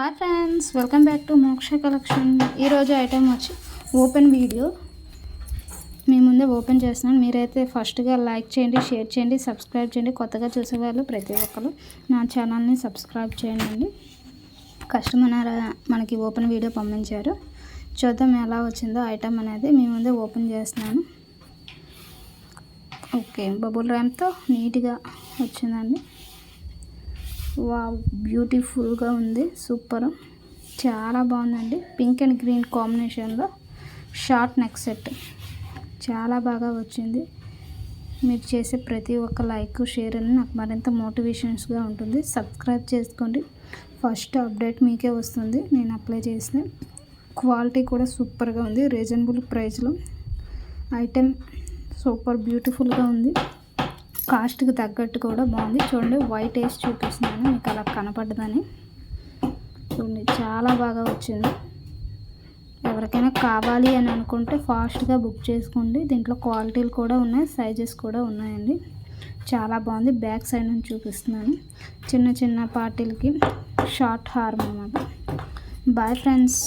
Hi friends welcome back to Moksha collection. ఈరోజు item వచ్చి open video. మీ ముందే ఓపెన్ చేస్తున్నాను. మీరైతే ఫస్ట్గా లైక్ చేయండి షేర్ చేయండి సబ్స్క్రైబ్ చేయండి. కొత్తగా చూసేవాళ్ళు ప్రతి ఒక్కరు నా ఛానల్ని సబ్స్క్రైబ్ చేయండి. కస్టమర్ మనకి ఓపెన్ వీడియో పంపించారు. చూద్దాం ఎలా వచ్చిందో ఐటెం అనేది మీ ముందే ఓపెన్ చేస్తున్నాను. ఓకే బబుల్ ర్యామ్తో నీట్గా వచ్చిందండి. వా బ్యూటిఫుల్గా ఉంది. సూపర్. చాలా బాగుందండి. పింక్ అండ్ గ్రీన్ కాంబినేషన్లో షార్ట్ నెక్ సెట్. చాలా బాగా వచ్చింది. మీరు చేసే ప్రతి ఒక్క లైక్ షేర్ అని నాకు మరింత మోటివేషన్స్గా ఉంటుంది. సబ్స్క్రైబ్ చేసుకోండి. ఫస్ట్ అప్డేట్ మీకే వస్తుంది. నేను అప్లై చేసిన క్వాలిటీ కూడా సూపర్గా ఉంది. రీజనబుల్ ప్రైస్లో. ఐటెం సూపర్ బ్యూటిఫుల్గా ఉంది. కాస్ట్కి తగ్గట్టు కూడా బాగుంది. చూడండి వైట్ వేసి చూపిస్తున్నాను. మీకు అలా కనపడ్డదని చూడండి చాలా బాగా వచ్చింది. ఎవరికైనా కావాలి అని అనుకుంటే ఫాస్ట్గా బుక్ చేసుకోండి. దీంట్లో క్వాలిటీలు కూడా ఉన్నాయి సైజెస్ కూడా ఉన్నాయండి. చాలా బాగుంది. బ్యాక్ సైడ్ నుంచి చూపిస్తున్నాను. చిన్న చిన్న పార్టీలకి షార్ట్ హార్మ్ అన్నమాట. Bye friends.